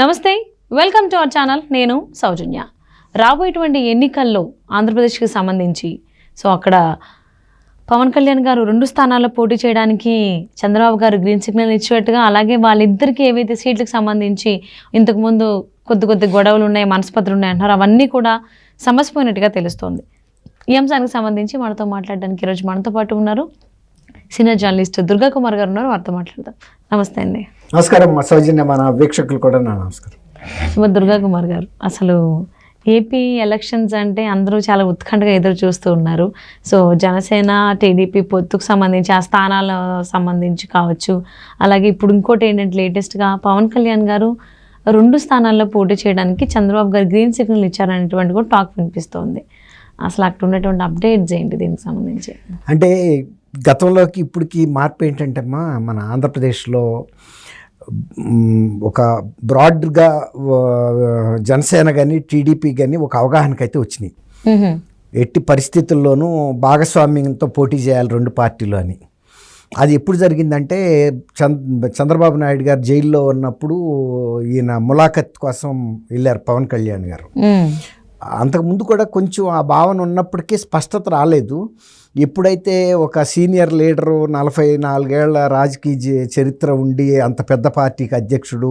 నమస్తే welcome to our channel. నేను సౌజన్య. రాబోయేటువంటి ఎన్నికల్లో ఆంధ్రప్రదేశ్కి సంబంధించి సో అక్కడ పవన్ కళ్యాణ్ గారు రెండు స్థానాల్లో పోటీ చేయడానికి చంద్రబాబు గారు గ్రీన్ సిగ్నల్ ఇచ్చినట్టుగా అలాగే వాళ్ళిద్దరికీ ఏవైతే సీట్లకు సంబంధించి ఇంతకుముందు కొద్ది కొద్ది గొడవలు ఉన్నాయి మనస్పతులు ఉన్నాయి అంటున్నారు అవన్నీ కూడా సమసిపోయినట్టుగా తెలుస్తోంది. ఈ అంశానికి సంబంధించి మనతో మాట్లాడడానికి ఈరోజు మనతో పాటు ఉన్నారు. సీనియర్ జర్నలిస్ట్ దుర్గా కుమార్ గారు ఉన్నారు వారితో మాట్లాడదాం. నమస్తే అండి. నమస్కారం మా సౌజన్య మన వీక్షకులు కూడా నా నమస్కారం. శుభ దుర్గా కుమార్ గారు అసలు ఏపీ ఎలక్షన్స్ అంటే అందరూ చాలా ఉత్కంఠగా ఎదురు చూస్తూ ఉన్నారు. సో జనసేన టీడీపీ పొత్తుకు సంబంధించి ఆ స్థానాల సంబంధించి కావచ్చు అలాగే ఇప్పుడు ఇంకోటి ఏంటంటే లేటెస్ట్గా పవన్ కళ్యాణ్ గారు రెండు స్థానాల్లో పోటీ చేయడానికి చంద్రబాబు గారు గ్రీన్ సిగ్నల్ ఇచ్చారనేటువంటి కూడా టాక్ వినిపిస్తోంది. అసలు అక్కడ ఉన్నటువంటి అప్డేట్స్ ఏంటి దీనికి సంబంధించి? అంటే గతంలోకి ఇప్పటికి మార్పు ఏంటంటే అమ్మా మన ఆంధ్రప్రదేశ్లో ఒక బ్రాడ్గా జనసేన కానీ టీడీపీ కానీ ఒక అవగాహనకు అయితే వచ్చినాయి. ఎట్టి పరిస్థితుల్లోనూ భాగస్వామ్యంతో పోటీ చేయాలి రెండు పార్టీలు అని అది ఎప్పుడు జరిగిందంటే చంద్ చంద్రబాబు నాయుడు గారు జైల్లో ఉన్నప్పుడు ఈయన ములాఖత్ కోసం వెళ్ళారు పవన్ కళ్యాణ్ గారు. అంతకుముందు కూడా కొంచెం ఆ భావన ఉన్నప్పటికీ స్పష్టత రాలేదు ఎప్పుడైతే ఒక సీనియర్ లీడరు నలభై నాలుగేళ్ళ రాజకీయ చరిత్ర ఉండి అంత పెద్ద పార్టీకి అధ్యక్షుడు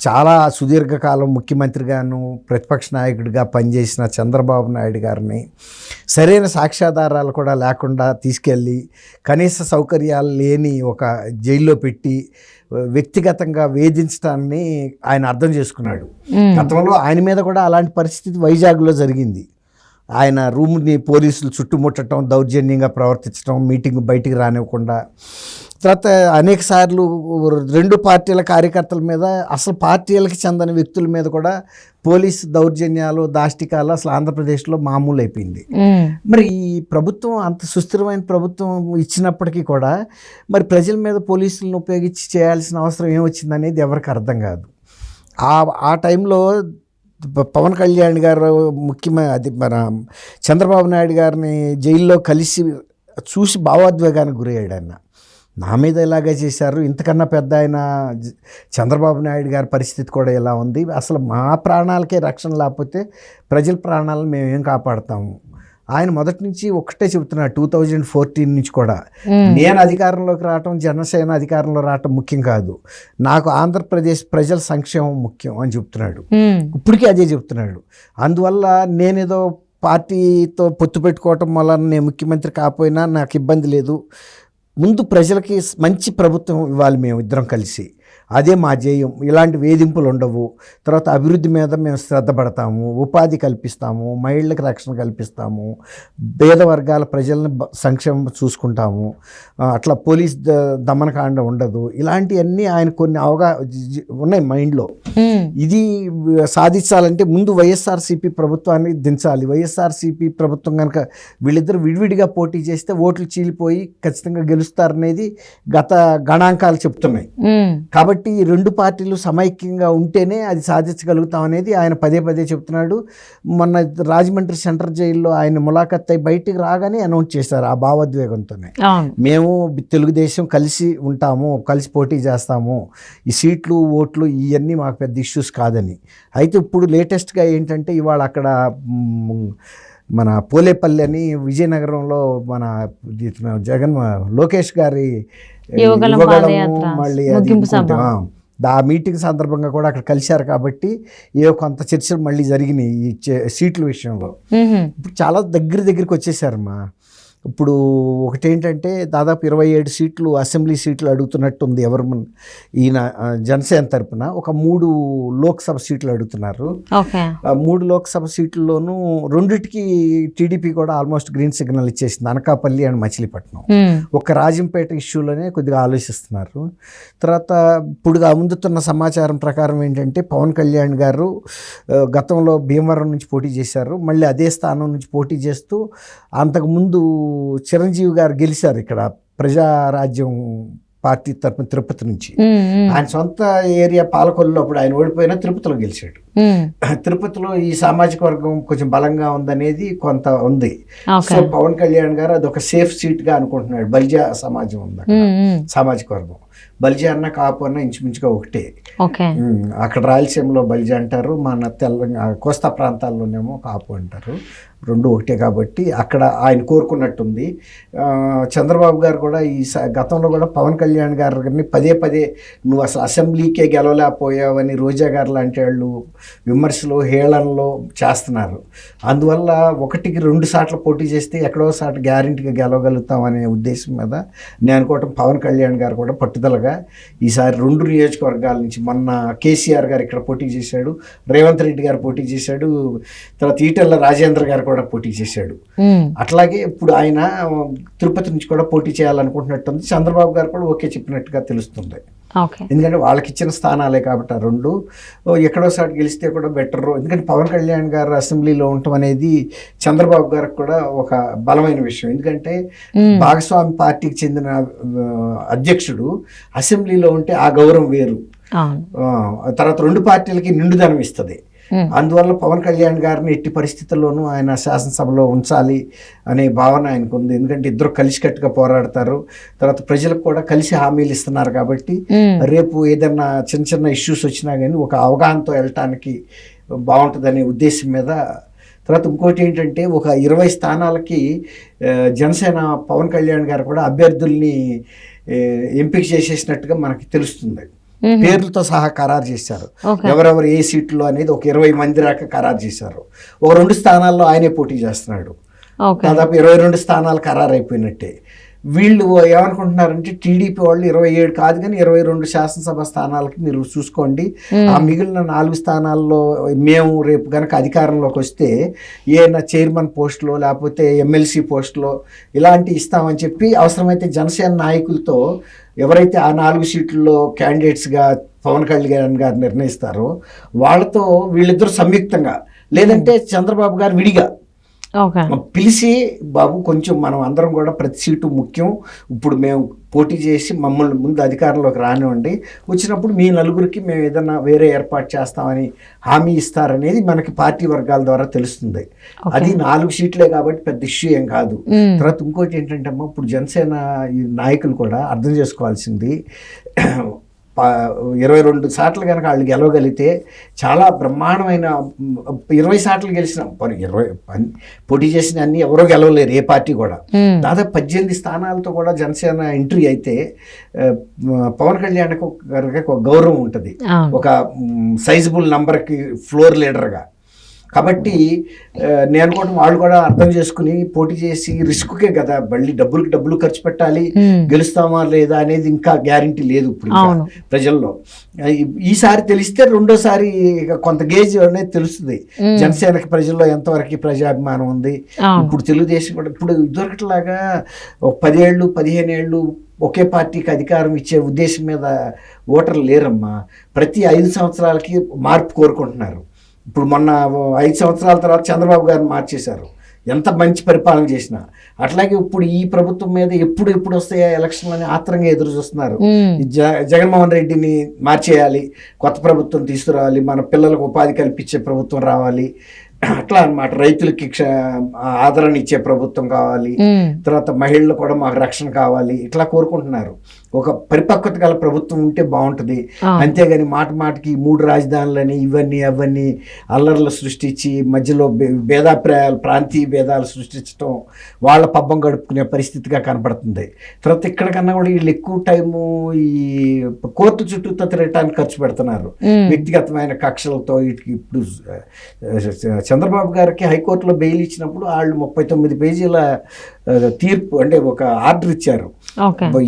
చాలా సుదీర్ఘకాలం ముఖ్యమంత్రిగాను ప్రతిపక్ష నాయకుడిగా పనిచేసిన చంద్రబాబు నాయుడు గారిని సరైన సాక్ష్యాధారాలు కూడా లేకుండా తీసుకెళ్ళి కనీస సౌకర్యాలు లేని ఒక జైల్లో పెట్టి వ్యక్తిగతంగా వేధించడాన్ని ఆయన అర్థం చేసుకున్నాడు. గతంలో ఆయన మీద కూడా అలాంటి పరిస్థితి వైజాగ్లో జరిగింది ఆయన రూమ్ని పోలీసులు చుట్టుముట్టడం దౌర్జన్యంగా ప్రవర్తించడం మీటింగ్ బయటికి రానివ్వకుండా. తర్వాత అనేక సార్లు రెండు పార్టీల కార్యకర్తల మీద అసలు పార్టీలకు చెందని వ్యక్తుల మీద కూడా పోలీసు దౌర్జన్యాలు దాష్టికాలు అసలు ఆంధ్రప్రదేశ్లో మామూలు అయిపోయింది. మరి ఈ ప్రభుత్వం అంత సుస్థిరమైన ప్రభుత్వం ఇచ్చినప్పటికీ కూడా మరి ప్రజల మీద పోలీసులను ఉపయోగించి చేయాల్సిన అవసరం ఏమొచ్చిందనేది ఎవరికి అర్థం కాదు. ఆ ఆ టైంలో పవన్ కళ్యాణ్ గారు ముఖ్యమైన అది మన చంద్రబాబు నాయుడు గారిని జైల్లో కలిసి చూసి భావోద్వేగానికి గురయ్యాడు ఆయన నా మీద ఇలాగే చేశారు. ఇంతకన్నా పెద్ద ఆయన చంద్రబాబు నాయుడు గారి పరిస్థితి కూడా ఇలా ఉంది. అసలు మా ప్రాణాలకే రక్షణ లేకపోతే ప్రజల ప్రాణాలను మేము ఏం కాపాడతాము? ఆయన మొదటి నుంచి ఒక్కటే చెబుతున్నాడు టూ థౌజండ్ ఫోర్టీన్ నుంచి కూడా. నేను అధికారంలోకి రావటం జనసేన అధికారంలో రావటం ముఖ్యం కాదు. నాకు ఆంధ్రప్రదేశ్ ప్రజల సంక్షేమం ముఖ్యం అని చెప్తున్నాడు. ఇప్పటికీ అదే చెప్తున్నాడు. అందువల్ల నేనేదో పార్టీతో పొత్తు పెట్టుకోవటం వల్ల నేను ముఖ్యమంత్రి కాకపోయినా నాకు ఇబ్బంది లేదు. ముందు ప్రజలకి మంచి ప్రభుత్వం ఇవ్వాలి మేము ఇద్దరం కలిసి. అదే మా జేయం. ఇలాంటి వేధింపులు ఉండవు. తర్వాత అభివృద్ధి మీద మేము శ్రద్ధ పడతాము. ఉపాధి కల్పిస్తాము. మహిళలకు రక్షణ కల్పిస్తాము. పేద వర్గాల ప్రజలను సంక్షేమం చూసుకుంటాము. అట్లా పోలీస్ దమనకాండ ఉండదు. ఇలాంటివన్నీ ఆయన కొన్ని అవగా ఉన్నాయి మైండ్లో. ఇది సాధించాలంటే ముందు వైఎస్ఆర్సీపీ ప్రభుత్వాన్ని దించాలి. వైఎస్ఆర్సీపీ ప్రభుత్వం కనుక వీళ్ళిద్దరు విడివిడిగా పోటీ చేస్తే ఓట్లు చీలిపోయి ఖచ్చితంగా గెలుస్తారనేది గత గణాంకాలు చెప్తున్నాయి. కాబట్టి ఈ రెండు పార్టీలు సమైక్యంగా ఉంటేనే అది సాధించగలుగుతాం అనేది ఆయన పదే పదే చెప్తున్నాడు. మొన్న రాజమండ్రి సెంట్రల్ జైల్లో ఆయన ములాఖత్ అయి బయటికి రాగానే అనౌన్స్ చేశారు ఆ భావోద్వేగంతోనే. మేము తెలుగుదేశం కలిసి ఉంటాము కలిసి పోటీ చేస్తాము. ఈ సీట్లు ఓట్లు ఇవన్నీ మాకు పెద్ద ఇష్యూస్ కాదని. అయితే ఇప్పుడు లేటెస్ట్గా ఏంటంటే ఇవాళ అక్కడ మన పోలేపల్లి అని విజయనగరంలో మన జగన్ లోకేష్ గారి మళ్ళీ ఆ, మీటింగ్ సందర్భంగా కూడా అక్కడ కలిశారు కాబట్టి ఏ కొంత చర్చలు మళ్ళీ జరిగినాయి ఈ సీట్ల విషయంలో. ఇప్పుడు చాలా దగ్గర దగ్గరికి వచ్చేసారమ్మా. ఇప్పుడు ఒకటి ఏంటంటే దాదాపు ఇరవై ఏడు సీట్లు అసెంబ్లీ సీట్లు అడుగుతున్నట్టుంది ఎవరు ఈయన జనసేన తరపున ఒక మూడు లోక్సభ సీట్లు అడుగుతున్నారు. మూడు లోక్సభ సీట్లలోనూ రెండిటికి టీడీపీ కూడా ఆల్మోస్ట్ గ్రీన్ సిగ్నల్ ఇచ్చేసింది. అనకాపల్లి అండ్ మచిలీపట్నం. ఒక రాజంపేట ఇష్యూలోనే కొద్దిగా ఆలోచిస్తున్నారు. తర్వాత ఇప్పుడు అందుతున్న సమాచారం ప్రకారం ఏంటంటే పవన్ కళ్యాణ్ గారు గతంలో భీమవరం నుంచి పోటీ చేశారు. మళ్ళీ అదే స్థానం నుంచి పోటీ చేస్తూ అంతకుముందు చిరంజీవి గారు గెలిచారు ఇక్కడ ప్రజారాజ్యం పార్టీ తరపున తిరుపతి నుంచి. ఆయన సొంత ఏరియా పాలకొల్లులో అప్పుడు ఆయన ఓడిపోయినా తిరుపతిలో గెలిచాడు. తిరుపతిలో ఈ సామాజిక వర్గం కొంచెం బలంగా ఉందనేది కొంత ఉంది. సో పవన్ కళ్యాణ్ గారు అది ఒక సేఫ్ సీట్గా అనుకుంటున్నాడు. బలిజా సమాజం ఉంది. సామాజిక వర్గం. బలిజ అన్న కాపు అన్న ఇంచుమించుగా ఒకటే అక్కడ రాయలసీమలో బలిజ అంటారు మన తెలంగాణ కోస్తా ప్రాంతాల్లోనేమో కాపు అంటారు. రెండు ఒకటే కాబట్టి అక్కడ ఆయన కోరుకున్నట్టుంది. చంద్రబాబు గారు కూడా ఈ గతంలో కూడా పవన్ కళ్యాణ్ గారిని పదే పదే నువ్వు అసలు అసెంబ్లీకే గెలవలేకపోయావని రోజా గారు లాంటి వాళ్ళు విమర్శలు హేళనలు చేస్తున్నారు. అందువల్ల ఒకటికి రెండు సార్లు పోటీ చేస్తే ఎక్కడో సార్లు గ్యారెంటీగా గెలవగలుగుతాం అనే ఉద్దేశం మీద నేను అనుకోవటం పవన్ కళ్యాణ్ గారు కూడా పట్టుదలగా ఈసారి రెండు నియోజకవర్గాల నుంచి మొన్న కేసీఆర్ గారు ఇక్కడ పోటీ చేశాడు రేవంత్ రెడ్డి గారు పోటీ చేశాడు తర్వాత ఈటెల్ల రాజేంద్ర గారు కూడా పోటీ చేశాడు. అట్లాగే ఇప్పుడు ఆయన తిరుపతి నుంచి కూడా పోటీ చేయాలనుకుంటున్నట్టుంది. చంద్రబాబు గారు కూడా ఓకే చెప్పినట్టుగా తెలుస్తుంది. ఎందుకంటే వాళ్ళకి ఇచ్చిన స్థానాలే కాబట్టి ఆ రెండు. ఓ ఎక్కడో సాటి గెలిస్తే కూడా బెటర్ ఎందుకంటే పవన్ కళ్యాణ్ గారు అసెంబ్లీలో ఉండటం అనేది చంద్రబాబు గారికి కూడా ఒక బలమైన విషయం. ఎందుకంటే భాగస్వామి పార్టీకి చెందిన అధ్యక్షుడు అసెంబ్లీలో ఉంటే ఆ గౌరవం వేరు. తర్వాత రెండు పార్టీలకి నిండుదనం ఇస్తుంది. అందువల్ల పవన్ కళ్యాణ్ గారిని ఎట్టి పరిస్థితుల్లోనూ ఆయన శాసనసభలో ఉంచాలి అనే భావన ఆయనకు ఉంది. ఎందుకంటే ఇద్దరు కలిసికట్టుగా పోరాడతారు. తర్వాత ప్రజలకు కూడా కలిసి హామీలు ఇస్తున్నారు కాబట్టి ఉమ్, రేపు ఏదైనా చిన్న చిన్న ఇష్యూస్ వచ్చినా కానీ ఒక అవగాహనతో వెళ్ళటానికి బాగుంటుందనే ఉద్దేశం మీద తర్వాత ఇంకోటి ఏంటంటే ఒక ఇరవై స్థానాలకి జనసేన పవన్ కళ్యాణ్ గారు కూడా అభ్యర్థుల్ని ఎంపిక చేసేసినట్టుగా మనకి తెలుస్తుంది. పేర్లతో సహా ఖరారు చేశారు. ఎవరెవరు ఏ సీట్లు అనేది ఒక ఇరవై మంది దాకా ఖరారు చేశారు. ఒక రెండు స్థానాల్లో ఆయనే పోటీ చేస్తున్నాడు. దాదాపు ఇరవై రెండు స్థానాలు ఖరారు అయిపోయినట్టే వీళ్ళు ఏమనుకుంటున్నారంటే టీడీపీ వాళ్ళు ఇరవై ఏడు కాదు కానీ ఇరవై రెండు శాసనసభ స్థానాలకి మీరు చూసుకోండి. ఆ మిగిలిన నాలుగు స్థానాల్లో మేము రేపు కనుక అధికారంలోకి వస్తే ఏమైనా చైర్మన్ పోస్టులో లేకపోతే ఎమ్మెల్సీ పోస్టులో ఇలాంటి ఇస్తామని చెప్పి అవసరమైతే జనసేన నాయకులతో ఎవరైతే ఆ నాలుగు సీట్లలో క్యాండిడేట్స్గా పవన్ కళ్యాణ్ గారు నిర్ణయిస్తారో వాళ్ళతో వీళ్ళిద్దరూ సంయుక్తంగా లేదంటే చంద్రబాబు గారు విడిగా పిలిచి బాబు కొంచెం మనం అందరం కూడా ప్రతి సీటు ముఖ్యం. ఇప్పుడు మేము పోటీ చేసి మమ్మల్ని ముందు అధికారంలోకి రానివ్వండి. వచ్చినప్పుడు మీ నలుగురికి మేము ఏదన్నా వేరే ఏర్పాటు చేస్తామని హామీ ఇస్తారనేది మనకి పార్టీ వర్గాల ద్వారా తెలుస్తుంది. అది నాలుగు సీట్లే కాబట్టి పెద్ద ఇష్యూ ఏం కాదు. తర్వాత ఇంకోటి ఏంటంటే అమ్మా ఇప్పుడు జనసేన నాయకులు కూడా అర్థం చేసుకోవాల్సింది ఇరవై రెండు సార్లు కనుక వాళ్ళు గెలవగలిగితే చాలా బ్రహ్మాండమైన ఇరవై సార్లు గెలిచిన. పోనీ ఇరవై పోటీ చేసిన అన్ని ఎవరో గెలవలేరు ఏ పార్టీ కూడా. దాదాపు పద్దెనిమిది స్థానాలతో కూడా జనసేన ఎంట్రీ అయితే పవన్ కళ్యాణ్ గారికి ఒక గౌరవం ఉంటుంది. ఒక సైజబుల్ నంబర్కి ఫ్లోర్ లీడర్గా కాబట్టి నేను కూడా వాళ్ళు కూడా అర్థం చేసుకుని పోటీ చేసి రిస్క్కే కదా. మళ్ళీ డబ్బులకి డబ్బులు ఖర్చు పెట్టాలి. గెలుస్తామా లేదా అనేది ఇంకా గ్యారంటీ లేదు ఇప్పుడు ప్రజల్లో. ఈసారి తెలిస్తే రెండోసారి ఇక కొంత గేజ్ అనేది తెలుస్తుంది. జనసేనకి ప్రజల్లో ఎంతవరకు ప్రజాభిమానం ఉంది? ఇప్పుడు తెలుగుదేశం కూడా ఇప్పుడు ఇదివరకట్లాగా పదేళ్ళు పదిహేను ఏళ్ళు ఒకే పార్టీకి అధికారం ఇచ్చే ఉద్దేశం మీద ఓటర్లు లేరమ్మా. ప్రతి ఐదు సంవత్సరాలకి మార్పు కోరుకుంటున్నారు. ఇప్పుడు మొన్న ఐదు సంవత్సరాల తర్వాత చంద్రబాబు గారిని మార్చేశారు. ఎంత మంచి పరిపాలన చేసినా. అట్లాగే ఇప్పుడు ఈ ప్రభుత్వం మీద ఎప్పుడు ఎప్పుడు వస్తాయా ఎలక్షన్లు అని ఆత్రంగా ఎదురు చూస్తున్నారు. జగన్మోహన్ రెడ్డిని మార్చేయాలి. కొత్త ప్రభుత్వం తీసుకురావాలి. మన పిల్లలకు ఉపాధి కల్పించే ప్రభుత్వం రావాలి. అట్లా అన్నమాట. రైతులకి ఆదరణ ఇచ్చే ప్రభుత్వం కావాలి. తర్వాత మహిళలు కూడా మాకు రక్షణ కావాలి. ఇట్లా కోరుకుంటున్నారు. ఒక పరిపక్వత గల ప్రభుత్వం ఉంటే బాగుంటుంది. అంతేగాని మాట మాటకి మూడు రాజధానులని ఇవన్నీ అవన్నీ అల్లర్లు సృష్టించి మధ్యలో భేదాభిప్రాయాలు ప్రాంతీయ భేదాలు సృష్టించడం వాళ్ళ పబ్బం గడుపుకునే పరిస్థితిగా కనపడుతుంది తర్వాత ఇక్కడ కన్నా కూడా వీళ్ళు ఎక్కువ టైము ఈ కోర్టు చుట్టూ తిరగటానికి ఖర్చు పెడుతున్నారు. వ్యక్తిగతమైన కక్షలతో వీటికి ఇప్పుడు చంద్రబాబు గారికి హైకోర్టులో బెయిల్ ఇచ్చినప్పుడు వాళ్ళు ముప్పై తొమ్మిది పేజీల తీర్పు అంటే ఒక ఆర్డర్ ఇచ్చారు.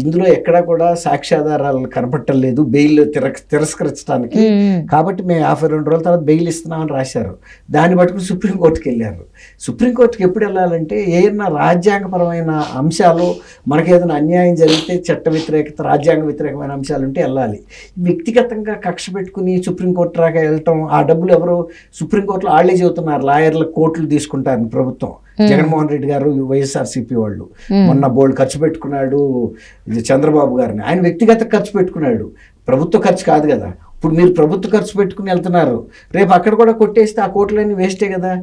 ఇందులో ఎక్కడా కూడా సాక్ష్యాధారాలు కనపట్టలేదు బెయిల్ తిర తిరస్కరించడానికి. కాబట్టి మేము యాభై రెండు రోజుల తర్వాత బెయిల్ ఇస్తున్నామని రాశారు. దాన్ని పట్టుకుని సుప్రీంకోర్టుకి వెళ్ళారు సుప్రీంకోర్టుకి ఎప్పుడు వెళ్ళాలంటే ఏదైనా రాజ్యాంగపరమైన అంశాలు మనకి ఏదైనా అన్యాయం జరిగితే చట్ట వ్యతిరేకత రాజ్యాంగ వ్యతిరేకమైన అంశాలు ఉంటే వెళ్ళాలి. వ్యక్తిగతంగా కక్ష పెట్టుకుని సుప్రీంకోర్టు రాగా వెళ్ళటం ఆ డబ్బులు ఎవరు సుప్రీంకోర్టులో వాళ్ళే చెబుతున్నారు. లాయర్ల కోట్లు తీసుకుంటారని ప్రభుత్వం. జగన్మోహన్ రెడ్డి గారు వైఎస్ఆర్సీపీ వాళ్ళు. మొన్న బోల్డ్ ఖర్చు పెట్టుకున్నాడు చంద్రబాబు గారిని. ఆయన వ్యక్తిగత ఖర్చు పెట్టుకున్నాడు. ప్రభుత్వ ఖర్చు కాదు కదా. ఇప్పుడు మీరు ప్రభుత్వ ఖర్చు పెట్టుకుని వెళ్తున్నారు. రేపు అక్కడ కూడా కొట్టేస్తే ఆ కోట్లన్నీ వేస్టే కదా.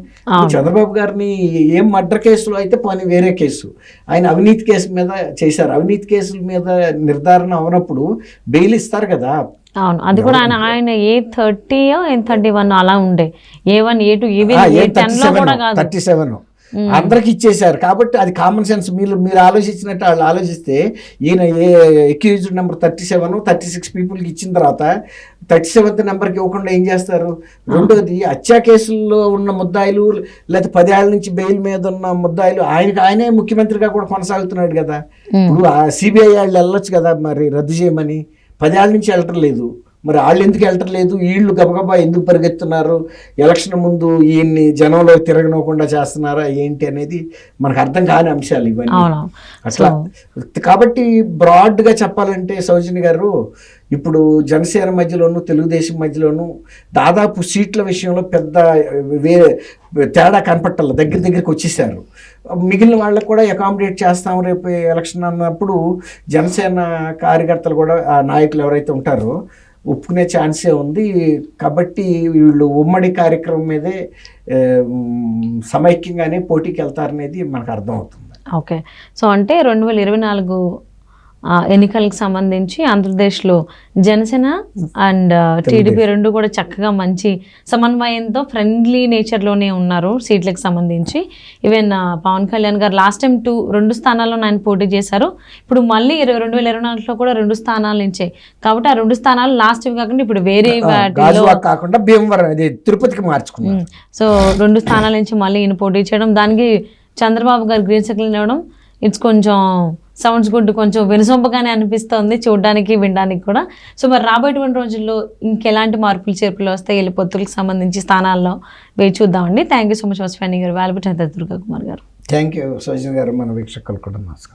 చంద్రబాబు గారిని ఏం మర్డర్ కేసులో అయితే పోనీ వేరే కేసు. ఆయన అవినీతి కేసు మీద చేశారు. అవినీతి కేసుల మీద నిర్ధారణ అవనప్పుడు బెయిల్ ఇస్తారు కదా. అవును. అది కూడా ఆయన ఆయన ఏ థర్టీ థర్టీ వన్ అలా ఉండే. A one A two even A టెన్లో కూడా కాదు. Thirty seven. అందరికి ఇచ్చేశారు. కాబట్టి అది కామన్ సెన్స్ మీరు మీరు ఆలోచించినట్టు వాళ్ళు ఆలోచిస్తే ఈయన ఏ accused number thirty seven thirty six పీపుల్కి ఇచ్చిన తర్వాత థర్టీ సెవెంత్ నెంబర్కి ఇవ్వకుండా ఏం చేస్తారు? రెండోది హత్యా కేసుల్లో ఉన్న ముద్దాయిలు లేకపోతే పదేళ్ళ నుంచి బెయిల్ మీద ఉన్న ముద్దాయిలు ఆయనకి ఆయనే ముఖ్యమంత్రిగా కూడా కొనసాగుతున్నాడు కదా. ఇప్పుడు సిబిఐ వాళ్ళు వెళ్ళొచ్చు కదా మరి రద్దు చేయమని. పదేళ్ళ నుంచి వెళ్ళటం లేదు మరి వాళ్ళు ఎందుకు వెళ్ళటం లేదు వీళ్ళు గబగబా ఎందుకు పరిగెత్తున్నారు? ఎలక్షన్ ముందు ఈయన్ని జనంలో తిరగనివ్వకుండా చేస్తున్నారా? ఏంటి అనేది మనకు అర్థం కాని అంశాలు ఇవన్నీ. అట్లా కాబట్టి బ్రాడ్గా చెప్పాలంటే సౌజన్య గారు ఇప్పుడు జనసేన మధ్యలోను తెలుగుదేశం మధ్యలోను దాదాపు సీట్ల విషయంలో పెద్ద వే తేడా కనపట్టాల దగ్గర దగ్గరికి వచ్చేసారు మిగిలిన వాళ్ళకు కూడా అకామిడేట్ చేస్తాం రేపు ఎలక్షన్ అన్నప్పుడు జనసేన కార్యకర్తలు కూడా ఆ నాయకులు ఎవరైతే ఉంటారో ఒప్పుకునే ఛాన్సే ఉంది. కాబట్టి వీళ్ళు ఉమ్మడి కార్యక్రమం మీదే సమైక్యంగానే పోటీకి వెళ్తారనేది మనకు అర్థమవుతుంది. ఓకే. సో అంటే రెండు వేల ఇరవై నాలుగు ఎన్నికలకు సంబంధించి ఆంధ్రప్రదేశ్లో జనసేన అండ్ టీడీపీ రెండు కూడా చక్కగా మంచి సమన్వయంతో ఫ్రెండ్లీ నేచర్లోనే ఉన్నారు సీట్లకు సంబంధించి. ఈవెన్ పవన్ కళ్యాణ్ గారు లాస్ట్ టైం టూ రెండు స్థానాల్లో ఆయన పోటీ చేశారు. ఇప్పుడు మళ్ళీ ఇరవై రెండు వేల ఇరవై నాలుగులో కూడా రెండు స్థానాలు నుంచే కాబట్టి ఆ రెండు స్థానాలు లాస్ట్ కాకుండా ఇప్పుడు వేరే కాకుండా భీమవరం తిరుపతికి మార్చుకున్నారు. సో రెండు స్థానాల నుంచి మళ్ళీ ఈయన పోటీ చేయడం దానికి చంద్రబాబు గారు గ్రీన్ సిగ్నల్ ఇవ్వడం ఇట్స్ కొంచెం సౌండ్స్ గుడ్ కొంచెం వినసొంపగానే అనిపిస్తుంది చూడడానికి వినడానికి కూడా. సో మరి రాబోయేటువంటి రోజుల్లో ఇంకెలాంటి మార్పులు చేర్పులు వస్తాయి? వెళ్ళి పొత్తులకు సంబంధించి స్థానాల్లో వేచి చూద్దామండి. Thank you so much for spending గారు వాల్బుట్ దుర్గా కుమార్ గారు. థ్యాంక్ యూ సోజన్ గారు. మన వీక్షకులు కూడా నమస్కారం.